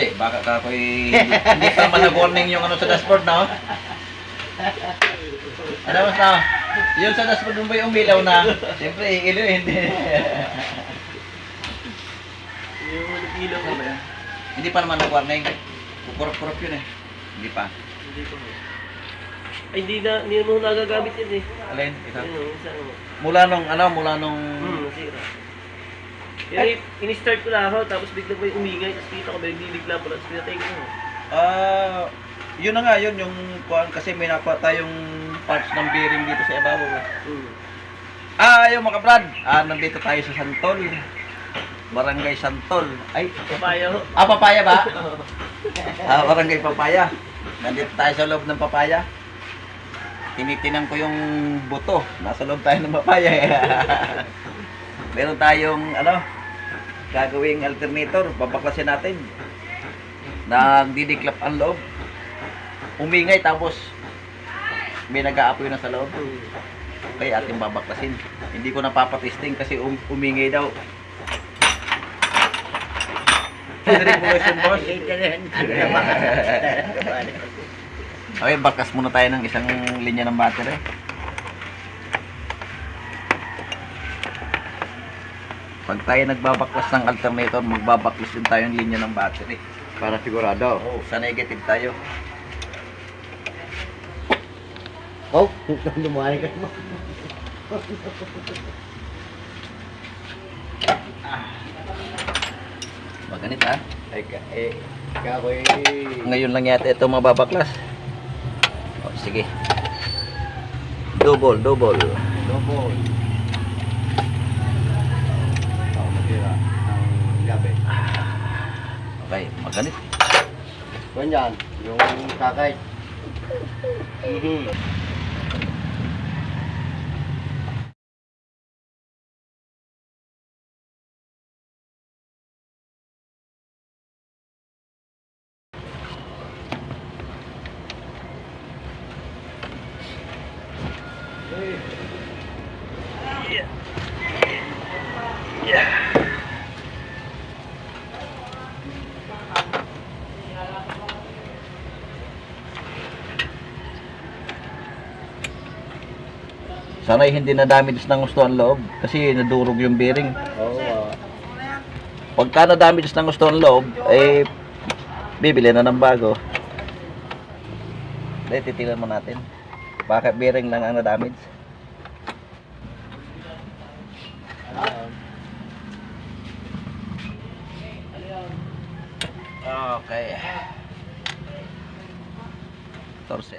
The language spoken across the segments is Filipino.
Hindi, baka ka ako'y hindi pa man nag-warning yung ano sa dashboard na. oh. Ano mas na? Yung sa dashboard mo ba yung umilaw na? Siyempre, ilo hindi. Yung nag-ilaw ko ba yan? hindi pa naman nag-warning. Kukurap-kurap yun eh. Hindi pa. Hindi ko. Ay, hindi na, hindi mo nagagamit yun eh. Alin? Ito. Ano, isa. Mula nung, ano, mula nung... Hmm, nasira. Pero in-start ko lang ako, tapos bigla ko yung umingay, tapos kita ko, may bibigla pala, tapos pinatay ko. Ah, yun na nga yun, yung kuan kasi may napa tayong parts ng bearing dito sa ibabaw. eh. Hmm. Ah, yung mga brad, ah, nandito tayo sa Santol. Barangay Santol. Ay, Papaya ah, papaya ba? ah, barangay Papaya. Nandito tayo sa loob ng papaya. Tinitinan ko yung buto. Nasa loob tayo ng papaya. eh. Meron tayong, ano, gagawing alternator. Babaklasin natin. Nagdidiklap ang loob. Umingay tapos may nag-aapoy na sa loob. Kaya ating babaklasin. Hindi ko napapatisting kasi um, umingay daw. Revolution boss. Okay, bakas muna tayo ng isang linya ng battery. Pag tayo nagbabaklas ng alternator, magbabaklas din tayo ng linya ng battery. Para sigurado. Oh, sa negative tayo. Oh, lumayan ka mo. Maganit ah. Ay, ka, eh, kakoy. Ngayon lang yata ito mababaklas. Oh, sige. Double, double. Double. Ako matira ng gabi. Okay, maganit. Ganyan, yung kakay. Mhm. Sana'y hindi na damage ng gusto ang loob kasi nadurog yung bearing. Oo. Pagka na damage ng gusto ang loob, eh bibili na ng bago. Dahil titilan mo natin. Bakit bearing lang ang na-damage? Okay. Torse.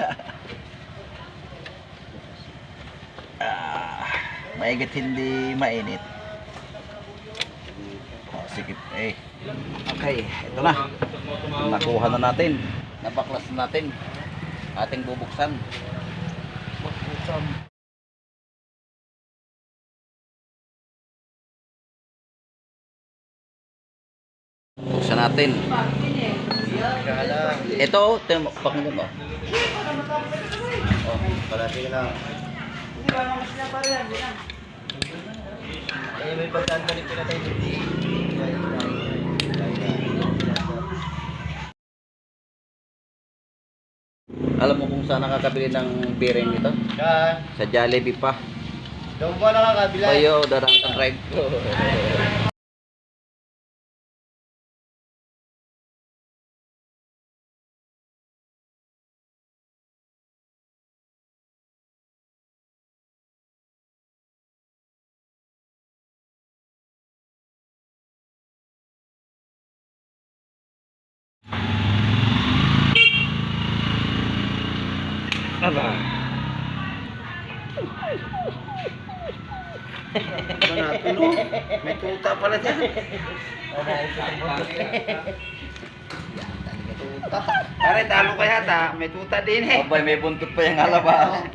maigit hindi mainit. Oh, sige. Eh. Okay, ito na. Nakuha na natin. Nabaklas na natin. Ating bubuksan. Buksan natin. Ito, ito, pakinggan mo. oh, palagi na. Eh, may tayo. Alam mo kung saan nakakabili ng bearing ito? Saan? Sa Jollibee pa. Doon po nakakabila. Kayo, darang ang drive. Aba natin. Ano? May tuta pala dyan. Pare, talo ka yata. May tuta din eh. Abay, may buntot pa yung alaba.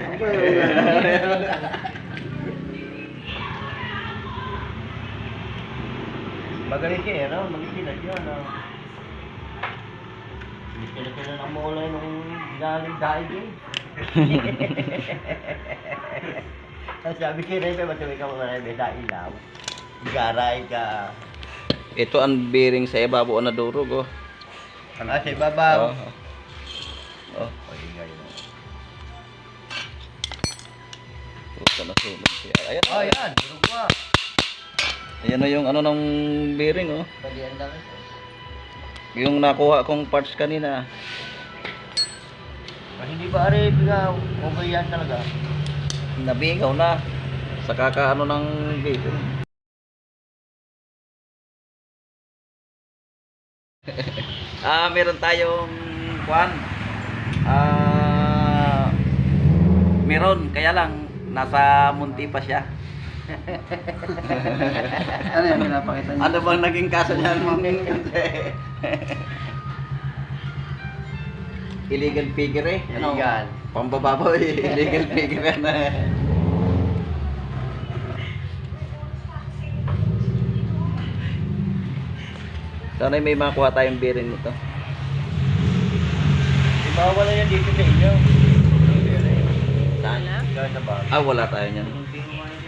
Magaling ka eh, no? Magigilag yun, no? Hindi sila sila namulay nung galing dahil yun. Sabi ko rin, sabi ka mga may dailaw? Garay ka. Ito ang bearing sa ibabaw na durog, oh. Ah, sa ibabaw. Oh. Oh. Oh, ngayon. Tuta na sunog siya. Ayan. Oh, yan. Durog mo. Ayan na yung ano ng bearing, oh. Palian lang. Yung nakuha kong parts kanina. Ah, hindi ba ari bigaw? Okay yan talaga. Nabingaw na. Sa kakaano ng bearing. ah, meron tayong kwan. Ah, meron, kaya lang nasa munti pa siya. ano yung pinapakita Ano bang naging kaso niyan, Ma'am? Illegal figure eh. Ano? Illegal. Pambababaw eh. Illegal figure na. Sana may makuha tayong bearing nito. Di ba wala yan dito sa inyo? Saan? Diyan sa. Ah, wala tayo niyan.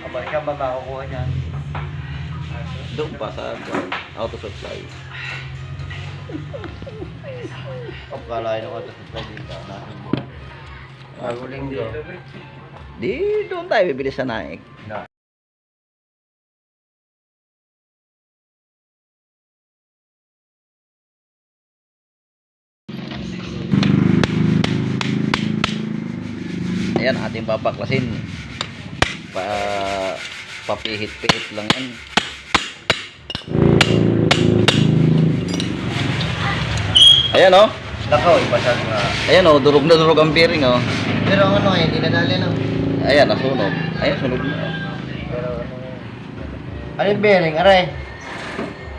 Aba, ikaw ba makakuha niyan? Doon pa sa auto supply. O, kalahin ako. Natin mo. Maguling do. Di doon tayo bibili sa naik. Na. Ayan, ating babaklasin. Pa papihit-pihit lang yan. Ayan oh. Nako, ipasag nga. Ayan oh, durog na durog ang bearing oh. Pero ang ano ngayon, dinadali lang. Ayan, nasunog. Ayan, sunog na. oh. Pero ano Ano yung bearing? Aray.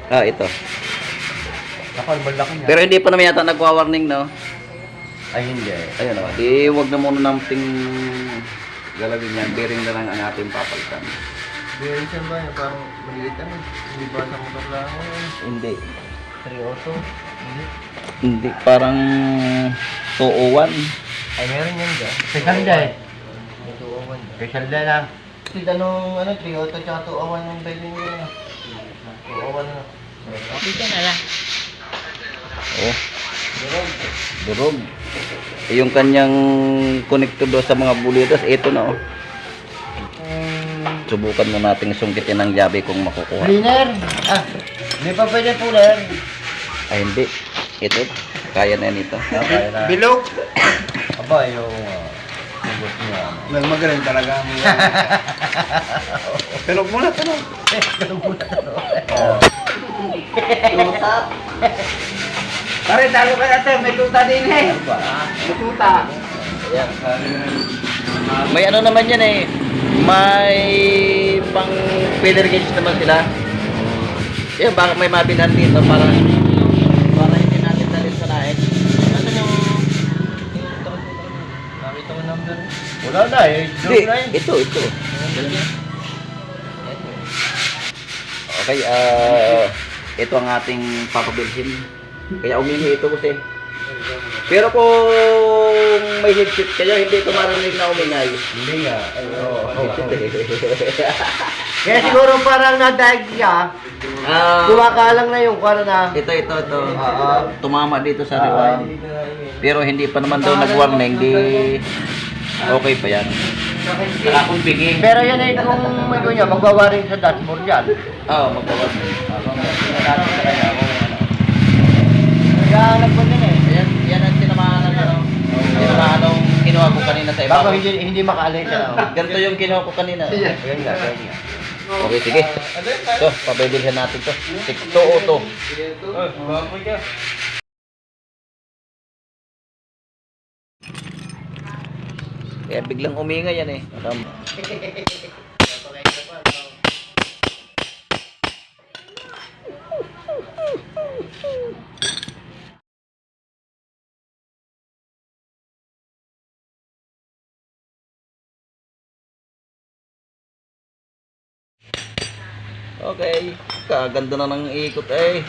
Ah, ito. Nako, ang niya. Pero hindi pa naman yata nagwa-warning no. Ay, hindi. Ayan oh. Di wag na muna nating galawin yan. Bearing na lang ang ating papalitan. Bearing siya ba? Parang maliit ano. Hindi ba sa motor lang? Hindi. 3 auto. Hindi. Parang 201. Ay, meron yan dyan. Special day. Special day lang. Kasi tanong, ano, 3 auto tsaka 2 awan yung pwede nyo na. 2 awan na. Dito na lang. Oh, durog. Eh, Yung kanyang connector doon sa mga bulidas, ito na oh. Subukan mo nating sungkitin ng jabe kung makukuha. Cleaner! Ah, hindi pa pwede puller. Ay hindi. Ito, kaya na nito. Bilog! Aba, yung uh, sugot niya. Nang magaling talaga mo. Pero muna to Pare, talo ka natin. May tuta din eh. May tuta. Ayan. May ano naman yan eh. May pang feather gauge naman sila. Yan, baka may mabilhan dito para hindi natin dalhin sa naik. Nasaan yung... Nakita ko number. Wala na eh. Na yun. ito, ito. Okay, ah ito ang ating papabilhin. Kaya umingi ito kasi. Pero kung may headset kayo, hindi ko marinig na umingay. Hindi nga. Oo. Kaya siguro parang na-dag siya. Ah, Kumakalang na yung kano na. ito, ito, ito. Ah, Tumama dito sa ah. rewind. Pero hindi pa naman daw nag-warning, di okay pa yan. Saka kung. Pero yan ay kung may kunya, magwawaring sa dashboard yan. Oo, oh, magpa-warning. Kaya nagpunta na eh. Yan, yan ang tinamaan ng ano. Tinamaan nung kinuha ko kanina sa Bago ibabaw. hindi, hindi makaalay siya. Ganito yung kinuha ko kanina. Yan nga, yan nga. Okay, sige. So, pabibilhin natin to. 6 to. Kaya biglang uminga yan eh. Okay, kaganda na ng ikot eh.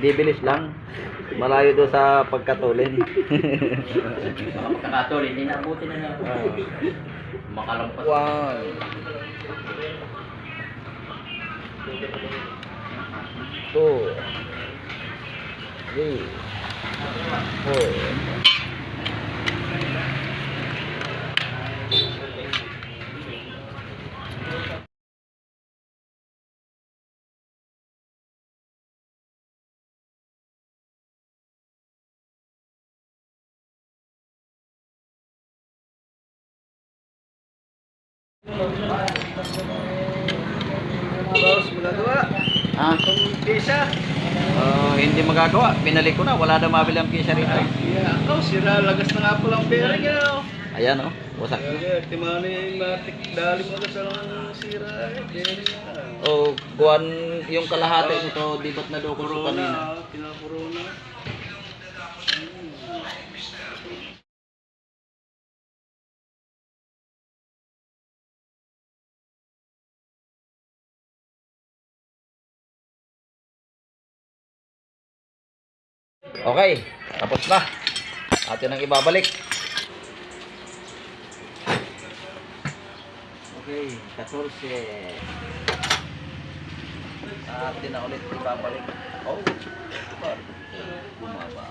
Bibilis lang. Malayo doon sa pagkatulin. Pagkakatol, hindi naabuti na lang. Makalampas. One. Two. Three. Four. Boss, magagawa. Kesa. oh, hindi magagawa. Binalik ko na. Wala na mabilang kisa rito. Yeah, ako, sira. Lagas na nga palang pera niya. Ayan oh. Wasak na. Kaya, timano matik. Dali mo na sa lang sira. Eh, pera niya. O, kuwan yung kalahati nito, di ba't nadukol ko Corona, kanina? ah, kina-corona. Okay, tapos na. Atin ang ibabalik. Okay, 14. Atin na ulit ibabalik. Oh, bumaba.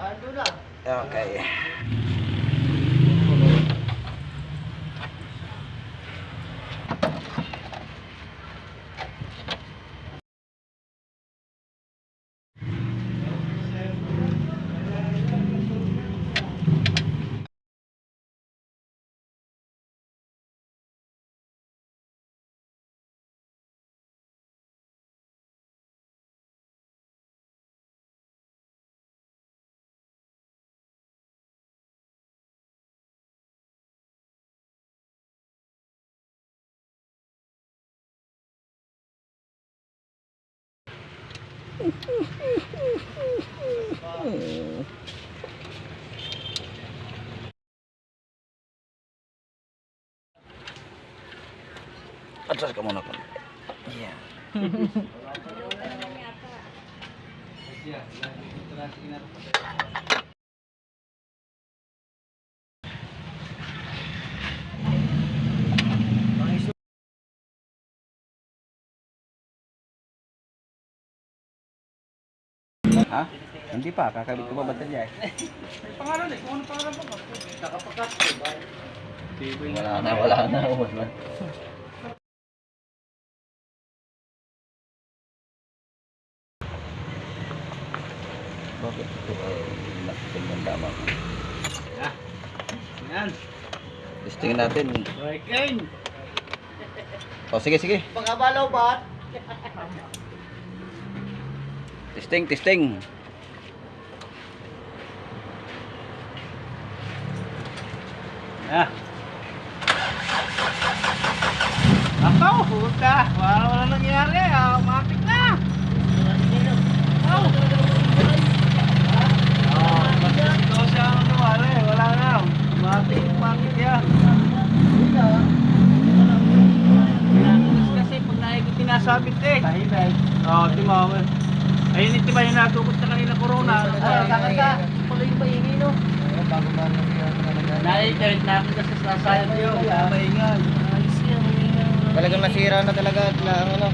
Ando na. Okay. Atras ka muna ko. Yeah. Ha? Hindi pa, kakabit ko pa baterya eh. Pangalan eh, kung ano pangalan mo? Nakapakas. Wala na, wala na. Wala. Bakit ito ay nakitin ng tama? Yan. Testingin natin. Right king. O sige, sige. Pagkabalaw ba? Testing, testing. Ah. Ako, puta. Wala wala nangyari. Ah, matik na. Oh. Oh, ito siya ang tuwari. Wala na. Matik, matik yan. Kasi pag naikot tinasabit eh. Tahilay. Oh, timawa. Ayun, ito ba yung natukot sa kanila corona? Ah, sakit ka. Pala yung maingay, no? Oo, bago ba nasiyan talaga. Na-internet na ako kasi sasayang ko yun. Kaya maingay. Talagang nasira na talaga at na ano. Na.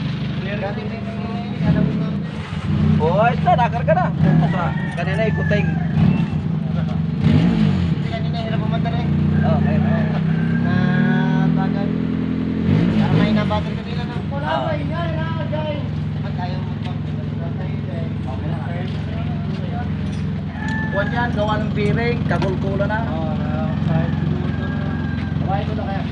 Oh, ito, nakarga na. Puta, kanina ikuting. Kanina hirap pumunta rin. Oh, ayun. Na bagay. Kaya may nabatid kanina na. Wala ba yan ha, guys? Ba't ayaw mo pang Okay na. Kuwan yan, gawa ng biring, kagulkula na. Oo, na kahit siguro na. Kawai ko na kaya.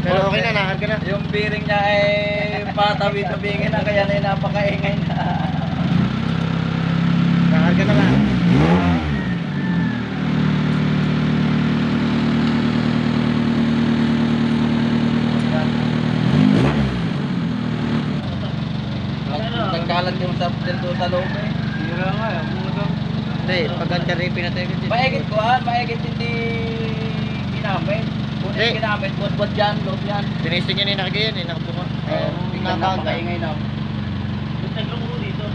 Pero okay na, nakarga na. Yung biring niya ay patabi-tabingin na, kaya na yung napakaingay na. Nakarga na lang. Tanggalan yung sa dito sa loob eh. Hira nga, yung mga daw. Hindi, pag ang rin pinatay ko Maigit ko ah, maigit hindi ginamit. Kung Eh. hindi ginamit, buat-buat dyan, loob yan. Tinisting yan eh, nakagayan eh, nakabuka. Eh, biglang napakaingay na. Yung taglong ko dito.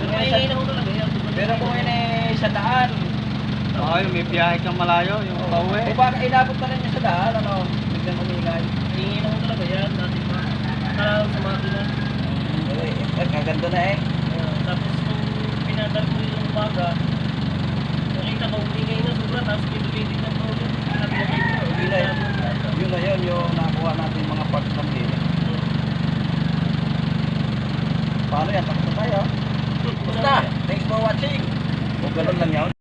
Pero maingay na ko talaga yan. Pero kung yun eh, sa daan, Ay, may biyahe kang malayo, yung pauwi. kung baka inabot ka rin yung sa daan, ano, biglang umingay. Maingay na ko talaga yan. Dati pa. Parang sa makina. Eh, kaganda na eh. Uh, tapos nung pinadal ko yung umaga, nakita ko umingay na sobra, tapos. Sabi na dito, Yun na yun. Yun na yun, yung nakuha natin mga parts ng dili. Paano yan? Tapos na tayo. Basta, thanks for watching. Kung ganun lang yun.